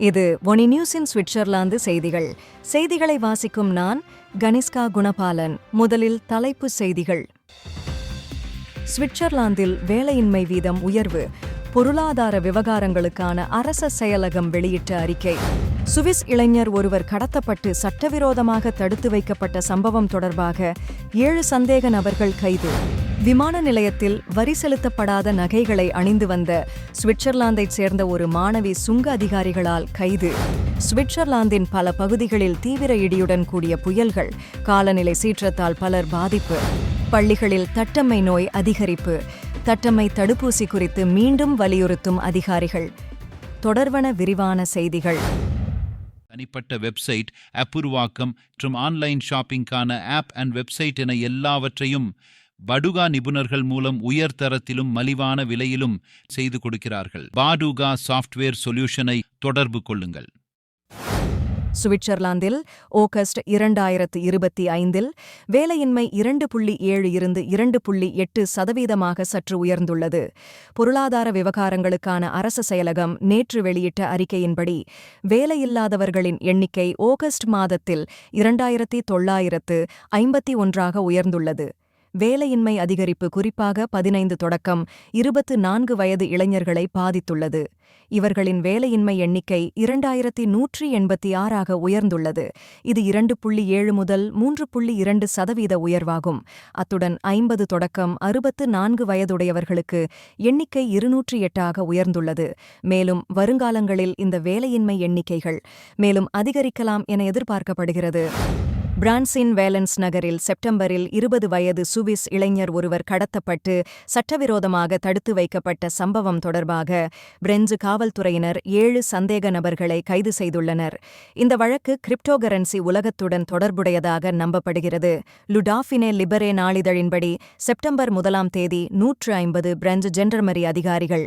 இது ஒனி நியூஸின் சுவிட்சர்லாந்து செய்திகள். செய்திகளை வாசிக்கும் நான் கனிஷ்கா குணபாலன். முதலில் தலைப்பு செய்திகள். சுவிட்சர்லாந்தில் வேலையின்மை வீதம் உயர்வு. பொருளாதார விவகாரங்களுக்கான அரச செயலகம் வெளியிட்ட அறிக்கை. சுவிஸ் இளைஞர் ஒருவர் கடத்தப்பட்டு சட்டவிரோதமாக தடுத்து வைக்கப்பட்ட சம்பவம் தொடர்பாக ஏழு சந்தேக நபர்கள் கைது. விமான நிலையத்தில் வரி செலுத்தப்படாத நகைகளை அணிந்து வந்த சுவிட்சர்லாந்தைச் சேர்ந்த ஒரு மாணவி சுங்க அதிகாரிகளால் கைது. சுவிட்சர்லாந்தின் பல பகுதிகளில் தீவிர இடியுடன் கூடிய புயல்கள் காலநிலை சீற்றத்தால் பலர் பாதிப்பு. பள்ளிகளில் தட்டம்மை நோய் அதிகரிப்பு. தட்டம்மை தடுப்பூசி குறித்து மீண்டும் வலியுறுத்தும் அதிகாரிகள். தொடர்வன விரிவான செய்திகள். தனிப்பட்ட வெப்சைட் ஆப் உருவாக்கம் மற்றும் ஆன்லைன் ஷாப்பிங்கான ஆப் அண்ட் வெப்சைட் என எல்லாவற்றையும் படுகா நிபுணர்கள் மூலம் உயர் தரத்திலும் மலிவான விலையிலும் செய்து கொடுக்கிறார்கள். பாடுகா சாஃப்ட்வேர் சொல்யூஷனை தொடர்பு கொள்ளுங்கள். சுவிட்சர்லாந்தில் ஆகஸ்ட் இரண்டாயிரத்து இருபத்தி ஐந்தில் வேலையின்மை இரண்டு புள்ளி ஏழு இருந்து இரண்டு புள்ளி எட்டு சதவீதமாக சற்று உயர்ந்துள்ளது. பொருளாதார விவகாரங்களுக்கான அரச செயலகம் நேற்று வெளியிட்ட அறிக்கையின்படி வேலையில்லாதவர்களின் எண்ணிக்கை ஆகஸ்ட் மாதத்தில் இரண்டாயிரத்தி தொள்ளாயிரத்து ஐம்பத்தி ஒன்றாக உயர்ந்துள்ளது. வேலையின்மை அதிகரிப்பு குறிப்பாக பதினைந்து தொடக்கம் இருபத்து நான்கு வயது இளைஞர்களை பாதித்துள்ளது. இவர்களின் வேலையின்மை எண்ணிக்கை இரண்டாயிரத்தி நூற்றி எண்பத்தி ஆறாக உயர்ந்துள்ளது. இது இரண்டு புள்ளி ஏழு முதல் மூன்று புள்ளி இரண்டு சதவீத உயர்வாகும். அத்துடன் ஐம்பது தொடக்கம் அறுபத்து நான்கு வயதுடையவர்களுக்கு எண்ணிக்கை இருநூற்றி எட்டாக உயர்ந்துள்ளது. மேலும் வருங்காலங்களில் இந்த வேலையின்மை எண்ணிக்கைகள் மேலும் அதிகரிக்கலாம் என எதிர்பார்க்கப்படுகிறது. பிரான்சின் வேலன்ஸ் நகரில் செப்டம்பரில் இருபது வயது சுவிஸ் இளைஞர் ஒருவர் கடத்தப்பட்டு சட்டவிரோதமாக தடுத்து வைக்கப்பட்ட சம்பவம் தொடர்பாக பிரெஞ்சு காவல்துறையினர் ஏழு சந்தேக நபர்களை கைது செய்துள்ளனர். இந்த வழக்கு கிரிப்டோகரன்சி உலகத்துடன் தொடர்புடையதாக நம்பப்படுகிறது. லுடாஃபினே லிபரே நாளிதழின்படி செப்டம்பர் முதலாம் தேதி நூற்று ஐம்பது பிரெஞ்சு ஜென்டர்மரி அதிகாரிகள்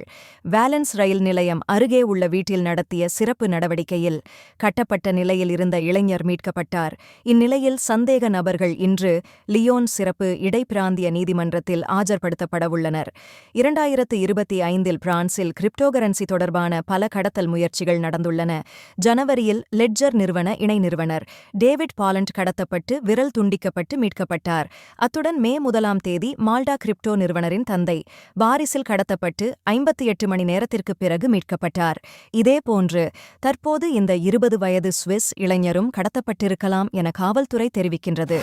வேலன்ஸ் ரயில் நிலையம் அருகே உள்ள வீட்டில் நடத்திய சிறப்பு நடவடிக்கையில் கட்டப்பட்ட நிலையில் இருந்த இளைஞர் மீட்கப்பட்டார். இந்நிலையில் சந்தேக நபர்கள் இன்று லியோன் சிறப்பு இடைப்பிராந்திய நீதிமன்றத்தில் ஆஜர்படுத்தப்படவுள்ளனர். இரண்டாயிரத்து இருபத்தி ஐந்தில் பிரான்சில் கிரிப்டோகரன்சி தொடர்பான பல கடத்தல் முயற்சிகள் நடந்துள்ளன. ஜனவரியில் லெட்ஜர் நிறுவன இணை நிறுவனர் டேவிட் பாலண்ட் கடத்தப்பட்டு விரல் துண்டிக்கப்பட்டு மீட்கப்பட்டார். அத்துடன் மே முதலாம் தேதி மால்டா கிரிப்டோ நிறுவனரின் தந்தை பாரிஸில் கடத்தப்பட்டு ஐம்பத்தி எட்டு மணி நேரத்திற்கு பிறகு மீட்கப்பட்டார். இதேபோன்று தற்போது இந்த இருபது வயது சுவிஸ் இளைஞரும் கடத்தப்பட்டிருக்கலாம் என காவல்துறை தெரிவிக்கின்றது.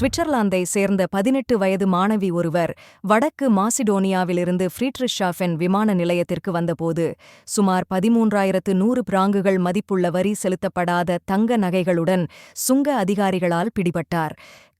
சுவிட்சர்லாந்தை சேர்ந்த பதினெட்டு வயது மாணவி ஒருவர் வடக்கு மாசிடோனியாவிலிருந்து ஃப்ரீட்ரிஷாஃபென் விமான நிலையத்திற்கு வந்தபோது சுமார் பதிமூன்றாயிரத்து நூறு பிராங்குகள் மதிப்புள்ள வரி செலுத்தப்படாத தங்க நகைகளுடன் சுங்க அதிகாரிகளால் பிடிபட்டார்.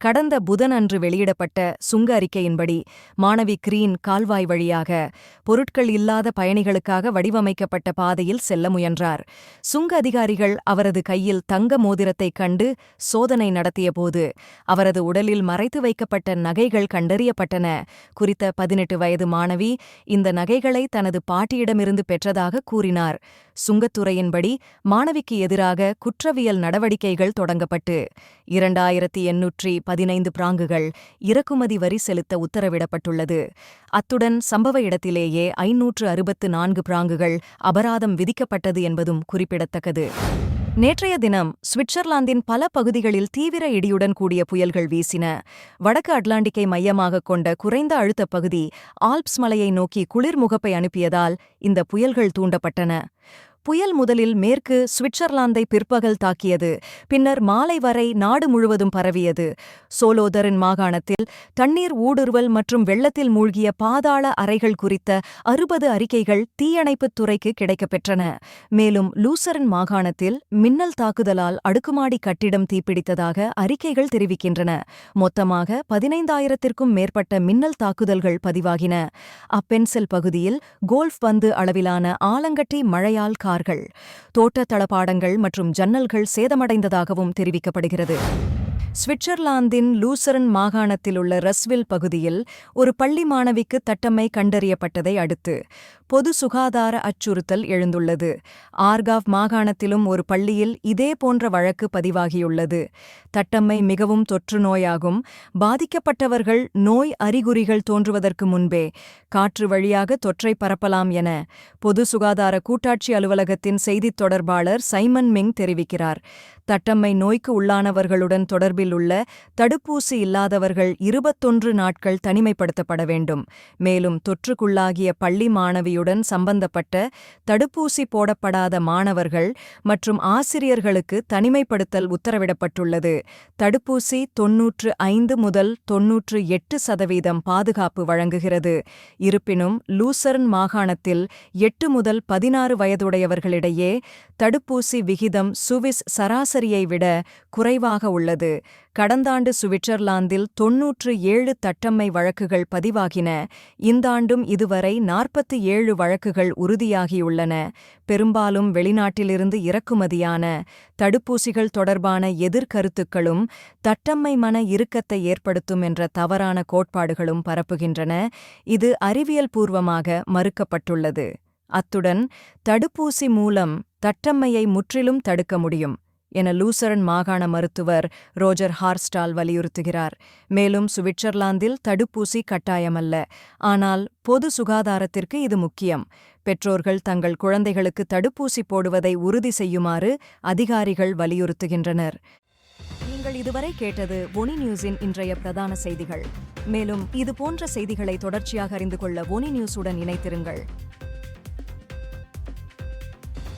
கடந்த புதனன்று வெளியிடப்பட்ட சுங்க அறிக்கையின்படி மாணவி கிரீன் கால்வாய் வழியாக பொருட்கள் இல்லாத பயணிகளுக்காக வடிவமைக்கப்பட்ட பாதையில் செல்ல முயன்றார். சுங்க அதிகாரிகள் அவரது கையில் தங்க மோதிரத்தைக் கண்டு சோதனை நடத்தியபோது அவரது உடலில் மறைத்து வைக்கப்பட்ட நகைகள் கண்டறியப்பட்டன. குறித்த பதினெட்டு வயது மாணவி இந்த நகைகளை தனது பாட்டியிடமிருந்து பெற்றதாக கூறினார். சுங்கத்துறையின்படி மாணவிக்கு எதிராக குற்றவியல் நடவடிக்கைகள் தொடங்கப்பட்டு இரண்டாயிரத்தி எண்ணூற்றி பதினைந்து பிராங்குகள் இறக்குமதி வரி செலுத்த உத்தரவிடப்பட்டுள்ளது. அத்துடன் சம்பவ இடத்திலேயே ஐநூற்று அறுபத்து நான்கு பிராங்குகள் அபராதம் விதிக்கப்பட்டது என்பதும் குறிப்பிடத்தக்கது. நேற்றைய தினம் சுவிட்சர்லாந்தின் பல பகுதிகளில் தீவிர இடியுடன் கூடிய புயல்கள் வீசின. வடக்கு அட்லாண்டிக்கை மையமாகக் கொண்ட குறைந்த அழுத்தப் பகுதி ஆல்ப்ஸ் மலையை நோக்கி குளிர் முகப்பை அனுப்பியதால் இந்த புயல்கள் தூண்டப்பட்டன. புயல் முதலில் மேற்கு சுவிட்சர்லாந்தை பிற்பகல் தாக்கியது. பின்னர் மாலை வரை நாடு முழுவதும் பரவியது. சோலோதரின் மாகாணத்தில் தண்ணீர் ஊடுருவல் மற்றும் வெள்ளத்தில் மூழ்கிய பாதாள அறைகள் குறித்த அறுபது அறிக்கைகள் தீயணைப்புத் துறைக்கு கிடைக்கப்பெற்றன. மேலும் லூசரின் மாகாணத்தில் மின்னல் தாக்குதலால் அடுக்குமாடி கட்டிடம் தீப்பிடித்ததாக அறிக்கைகள் தெரிவிக்கின்றன. மொத்தமாக பதினைந்தாயிரத்திற்கும் மேற்பட்ட மின்னல் தாக்குதல்கள் பதிவாகின. அப்பென்செல் பகுதியில் கோல்ஃப் பந்து அளவிலான ஆலங்கட்டி மழையால் கார்கள் தோட்ட தளபாடங்கள் மற்றும் ஜன்னல்கள் சேதமடைந்ததாகவும் தெரிவிக்கப்படுகிறது. சுவிட்சர்லாந்தின் லூசரன் மாகாணத்தில் உள்ள ரஸ்வில் பகுதியில் ஒரு பள்ளி மாணவிக்கு தட்டம்மை கண்டறியப்பட்டதை அடுத்து பொது சுகாதார அச்சுறுத்தல் எழுந்துள்ளது. ஆர்காவ் மாகாணத்திலும் ஒரு பள்ளியில் இதே போன்ற வழக்கு பதிவாகியுள்ளது. தட்டம்மை மிகவும் தொற்று நோயாகும். பாதிக்கப்பட்டவர்கள் நோய் அறிகுறிகள் தோன்றுவதற்கு முன்பே காற்று வழியாக தொற்றை பரப்பலாம் என பொது சுகாதார கூட்டாட்சி அலுவலகத்தின் செய்தித் தொடர்பாளர் சைமன் மிங் தெரிவிக்கிறார். தட்டம்மை நோய்க்கு உள்ளானவர்களுடன் தொடர்பில் உள்ள தடுப்பூசி இல்லாதவர்கள் இருபத்தொன்று நாட்கள் தனிமைப்படுத்தப்பட வேண்டும். மேலும் தொற்றுக்குள்ளாகிய பள்ளி மாணவியுடன் சம்பந்தப்பட்ட தடுப்பூசி போடப்படாத மாணவர்கள் மற்றும் ஆசிரியர்களுக்கு தனிமைப்படுத்தல் உத்தரவிடப்பட்டுள்ளது. தடுப்பூசி தொன்னூற்று ஐந்து முதல் தொன்னூற்று எட்டு சதவீதம் பாதுகாப்பு வழங்குகிறது. இருப்பினும் லூசர்ன் மாகாணத்தில் எட்டு முதல் பதினாறு வயதுடையவர்களிடையே தடுப்பூசி விகிதம் சுவிஸ் சராசரியை விட குறைவாக உள்ளது. கடந்தாண்டு சுவிட்சர்லாந்தில் தொன்னூற்று ஏழு தட்டம்மை வழக்குகள் பதிவாகின. இந்தாண்டும் இதுவரை நாற்பத்தி ஏழு வழக்குகள் உறுதியாகியுள்ளன. பெரும்பாலும் வெளிநாட்டிலிருந்து இறக்குமதியான தடுப்பூசிகள் தொடர்பான எதிர்கருத்துக்களும் தட்டம்மை மன இறுக்கத்தை ஏற்படுத்தும் என்ற தவறான கோட்பாடுகளும் பரப்புகின்றன. இது அறிவியல் பூர்வமாக மறுக்கப்பட்டுள்ளது. அத்துடன் தடுப்பூசி மூலம் தட்டம்மையை முற்றிலும் தடுக்க முடியும். என லூசரன் மாகாண மருத்துவர் ரோஜர் ஹார்ஸ்டால் வலியுறுத்துகிறார். மேலும் சுவிட்சர்லாந்தில் தடுப்பூசி கட்டாயமல்ல. ஆனால் பொது சுகாதாரத்திற்கு இது முக்கியம். பெற்றோர்கள் தங்கள் குழந்தைகளுக்கு தடுப்பூசி போடுவதை உறுதி செய்யுமாறு அதிகாரிகள் வலியுறுத்துகின்றனர். நீங்கள் இதுவரை கேட்டது ஒனி நியூஸின் இன்றைய பிரதான செய்திகள். மேலும் இது போன்ற செய்திகளை தொடர்ச்சியாக அறிந்து கொள்ள ஒனி நியூஸுடன் இணைத்திருங்கள்